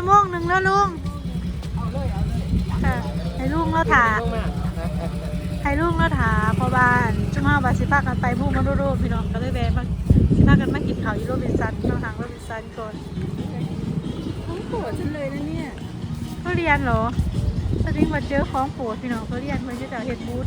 ชั่วโมงหนึ่งแล้วลุงค่ะให้ลุงแล้วถาลงมาให้ลุงแล้วถาเพราะบ้านจุมาบาสิพากันไปบุกมาโดโดพี่น้องก็เลยแวะมาสิพากันมากินข้าวอยู่โรบินสันเนาะทางโรบินสันก่อนทั้งตัวฉันเลยนะเนี่ยเขาเรียนเหรอสติ้งมาเจอของโปรดพี่น้องเขาเรียนมันจะจากเฮ็ดบูธ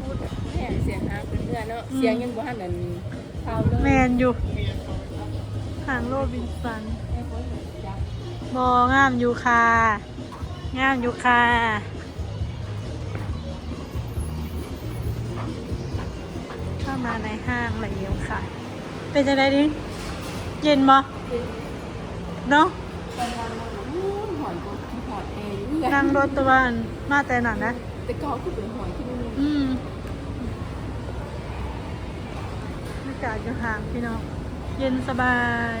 บูธแม่เสียงอาเป็นเพื่อนเนาะเสียงยังบ่ทันนั่นเท่าเลยแมนอยู่ ทางโรบินสันไอ้คนจักบองามอยู่ค่ะ งามอยู่ค่ะเข้ามาในห้างละเอียวค่ะ เป็นจะไดดิเย็นบ่เนาะตอนนั้นมันอู้หอยกูที่หอยเองนี่ไงนั่งรถตัวอันมาแต่นั่นนะ แต่เก่าคือเป็นหอยที่มันอืมบรรยากาศอยู่ห่างพี่น้อง เย็นสบาย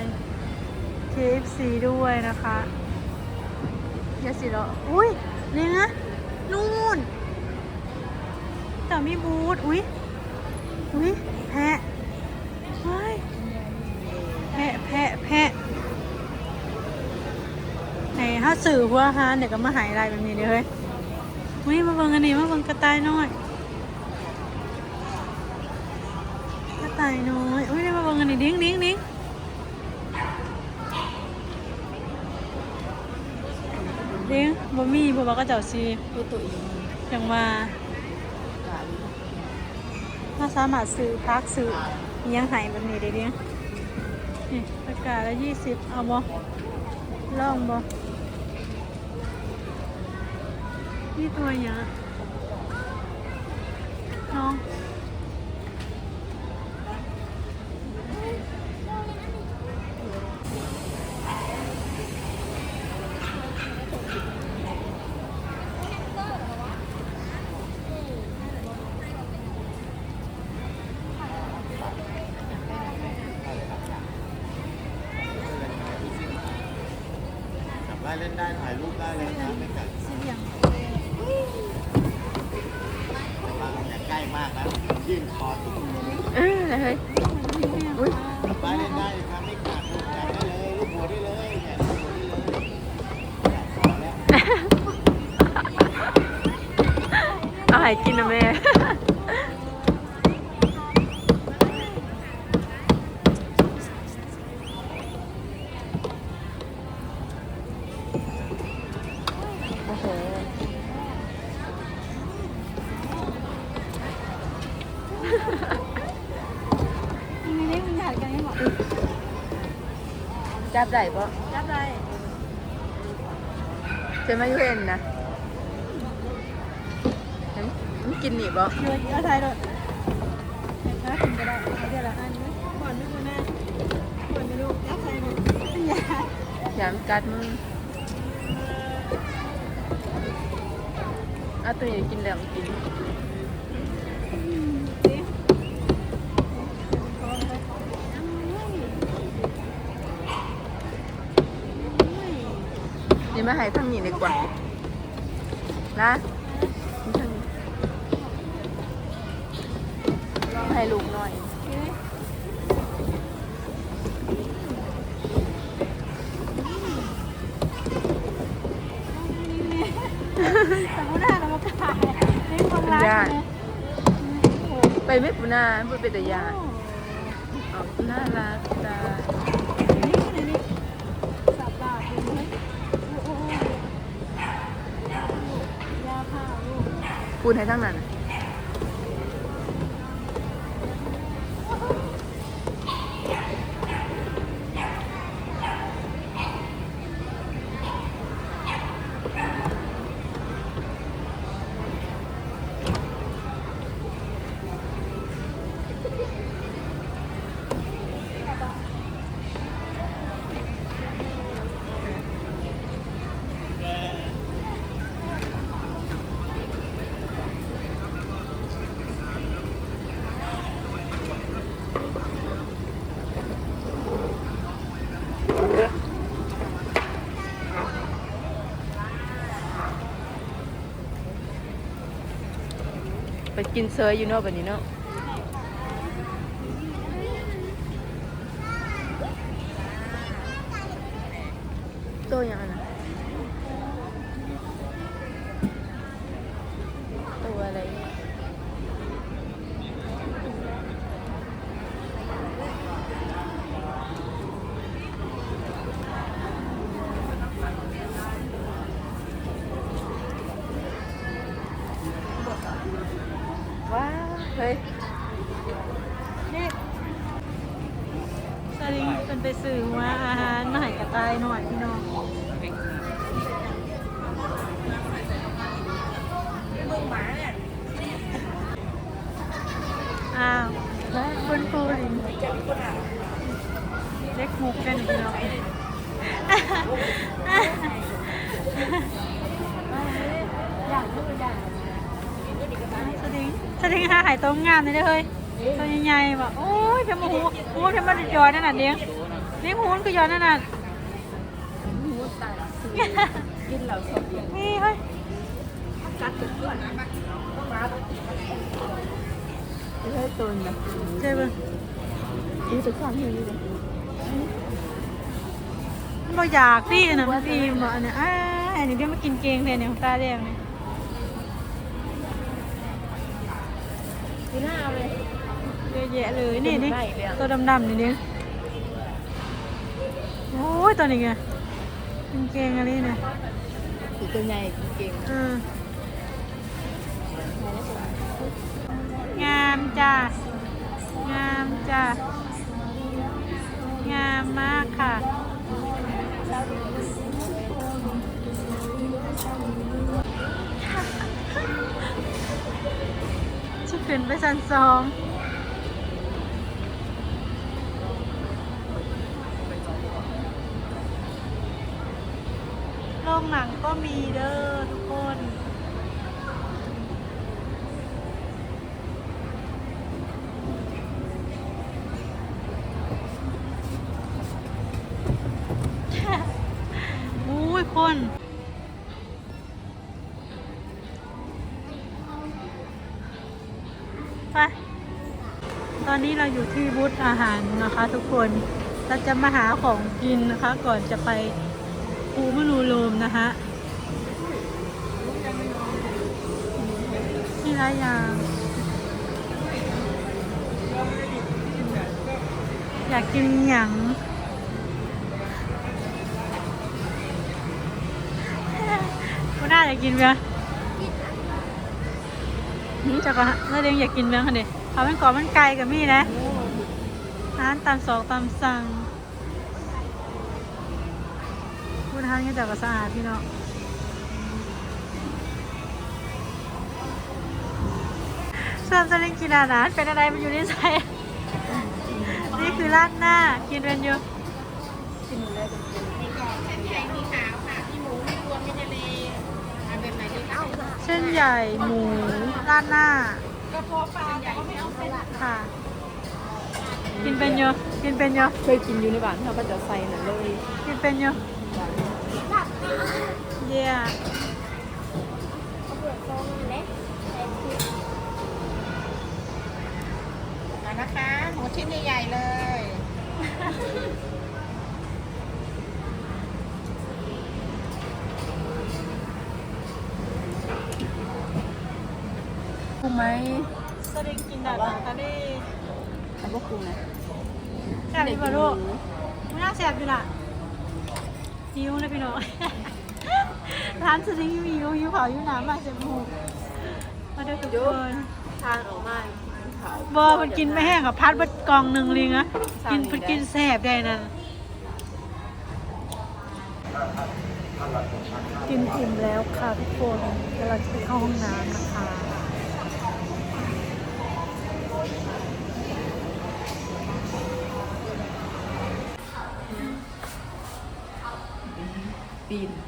KFC ด้วยนะคะยาสีเรออุ้ยนี่นะนู่นแต่มีบูธอุ้ยอุ้ยแพะเฮ้ยแพะแพะแพะไหนถ้าสื่อพวกอาหารเดี๋ยวก็มาหายอะไรแบบนี้เด้ยเฮ้ยมาเบิ่งอันนี้มาเบิ่งกระต่ายน้อย กระ ตายน้อยอุ้ยได้มาบิ่งอันนี้ดิ้งดิ้งดิ้งดิ้งบ่มีบ่ว่าก็เจ้าซีตัวตัวเองจังว่าถ้าสามารถซื้อพักซื้อยังหายแบบนี้ได้เด้งนี่ประกาศละยี่สิบเอาบ่ลองบ่นี่ตัวยังอะน้อง เล่นได้ถ่ายรูปได้เลยนะไม่กัดเสียงระวังอย่าใกล้มากนะยื่นคอถึงมือเออเฮ้ยอุ้ยจับได้เล่นได้ครับไม่กัดจับได้เลยลูกหัวได้เลยเนี่ยลูกหัวได้เลยเนี่ยพอแล้วเอาให้กินนะแม่ บได้ปะจับได้จะไม่เห็นนะมันมันกินหนีปะเยอะเอาไทยเลยนะถึงจะได้เอาเดี๋ยวละอันนะก่อนไม่กูแน่ก่อนไม่รู้ยับไทยเลยอย่าอย่ามันกัดมึงเอาตัวนี้กินแล้วมันกิน นี่มาให้ทั้งนี้ดีกว่านะนี่ทั้งนี้ให้ลูกหน่อยสมมติถ้าเราขายในคนร้านนะไปไม่ปูนาพูดเป็นแต่ยาเอาน่ารักตา นี่นี่นี่สับบาทเลยโอ้โหยาผ้าลูก พูนให้ทั้งนั้น ไปกินเซยอยู่เนาะแบบนี้เนาะ ตัวอย่างนะตัวอะไรเนี่ย ว้าวเฮ้ย นี่สลิงเป็น ไปสื่อว่าอาหารมาให้กระต่ายหน่อยพี่น้องอ้าวคุณครูลิงเล็กมุกกันพี่น้องอยากดูอยากสลิงสลิงหาหายตัวงามเลยเด้อเฮ้ยตัวใหญ่ๆแบบโอ้ยเทมหูหูเทมมันย้อนนั่นน่ะเลี้ยง เลี้ยงหูมันก็ย้อนนั่นน่ะหูตายสิกินเหล่าสดอย่างนี่เฮ้ยกัดตึกก่อนไม่ใช่ตัวนะเจ๊เบิ้งนี่จะความเห็นเลยเราอยากพี่นะมันดีบ่อันเนี้ยอ่าอันนี้เดี๋ยวมากินเกงแทนเนี่ยของตาแดงเนี่ยดูหน้าเอาเลยเยอะแยะเลยนี่นี่เป็นไร่เลยอะตัวดำๆนี่นี่ โอ้ยตัวนี้ไงกินเกงอะไรเนี่ยสีตัวใหญ่เก่งเอองามจ้างามจ้างามมากค่ะชิขึ้นไปชั้นสอง โรงหนังก็มีเด้อทุกคน อุ้ยคนไปตอนนี้เราอยู่ที่บูธอาหารนะคะทุกคน เราจะมาหาของกินนะคะก่อนจะไป ภูมิรูโรมนะคะที่ร้านยาง อยากกินหยังคุณน่าอยากกินเบียร์จะก็ถ้าเด็กอยากกินเบียร์คะเด็กเขาเป็นก่อนมันไกลกับมี่นะร้านตามสองตามสั่ง พูดทานก็จะก็สะอาดพี่น้องส่วนสลิงกินอาหารเป็นอะไรมันอยู่ในใจนี่คือราดหน้า กินเป็นอยู่กินเลยเส้นใหญ่หมูราดหน้าค่ะ กินเป็นอยู่กินเป็นอยู่เคยกินอยู่ในบ้านเขาก็จะใส่นั่นเลย กินเป็นอยู่ เยี่ยมานะคะหมูชิ้นใหญ่ๆเลยคุ้มไหมสลิงกินแบบทะเลแต่ว่าคุ้มนะแซ่บดีป่ะลูกไม่น่าแซ่บอยู่ล่ะ หิวเลยพี่น้อง ร้านสลิงหิวหิวเผาหิวหนามาเจ็บหมูมาเด้อทุกคนทานออกมาบอมันกินไม่แห้งกับพัดบัดกองหนึ่งเลยนะกินเพิ่นกินแซ่บได้นั่นกินอิ่มแล้วค่ะทุกคนกำลังจะไปเข้าห้องน้ำนะคะ ปี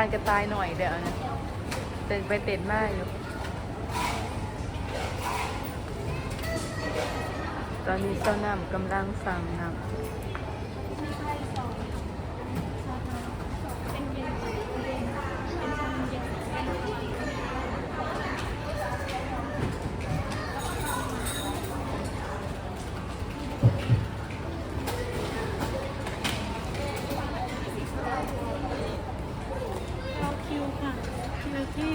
านกระต่ายหน่อยเดี๋ยวนะเต็นไปเต็นมากอยู่ ตอนนี้เจ้าน้ำกำลังสั่งน้ำ เราคิวค่ะ คิวที่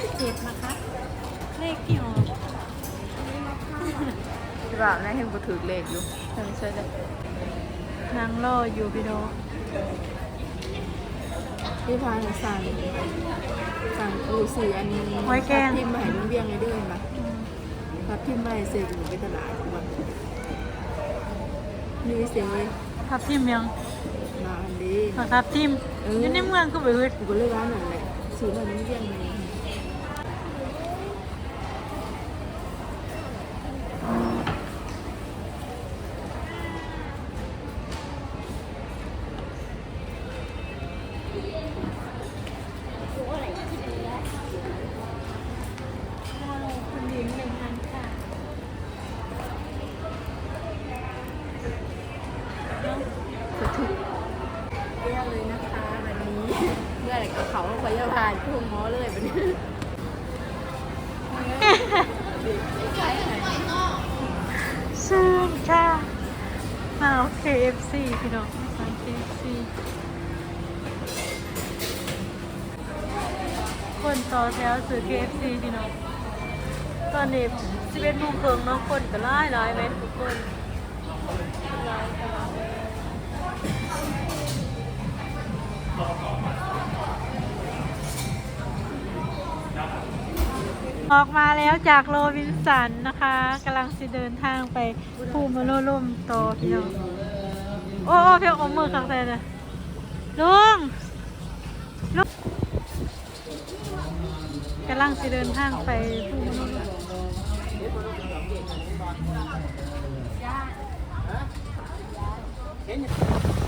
47 นะคะ เลขที่ออก ที่ว่า แม่เห็นกูถือเลขอยู่ใช่ใช่ได้นางรออยู่พี่น้องที่พานสั่งสั่งกูสื่ออันนี้ไว้แกงพิมพ์มาให้ลุงเบี้ยงเลยเด้วยมาอืมครับพิมพ์มาให้เสร็จหนูไปตลาดก่อนนี่เสียงเลยทับทิมยังมาอันนี้ขอทับทิมเออออ ยู่ในเมืองก็ไปฮึดกูก็เลยว่านั่นแหละสื่อมาลุงเบี้ยงเล KFC พี่น้องมา KFC คนต่อแถวซื้อ KFC พี่น้อง ตอนนี้11โมงครึ่งเนาะคนก็ร้ายร้ายไหมทุกคนหลายหลายออกมาแล้วจากโรบินสันนะคะกำลังจะเดินทางไปภูมิโลล่มโตพี่น้อง โอ้โอเพียงอมมือข้างใส่เลยลุงลุงกำลังจะเดินทางไปภูมิโลล่มพี่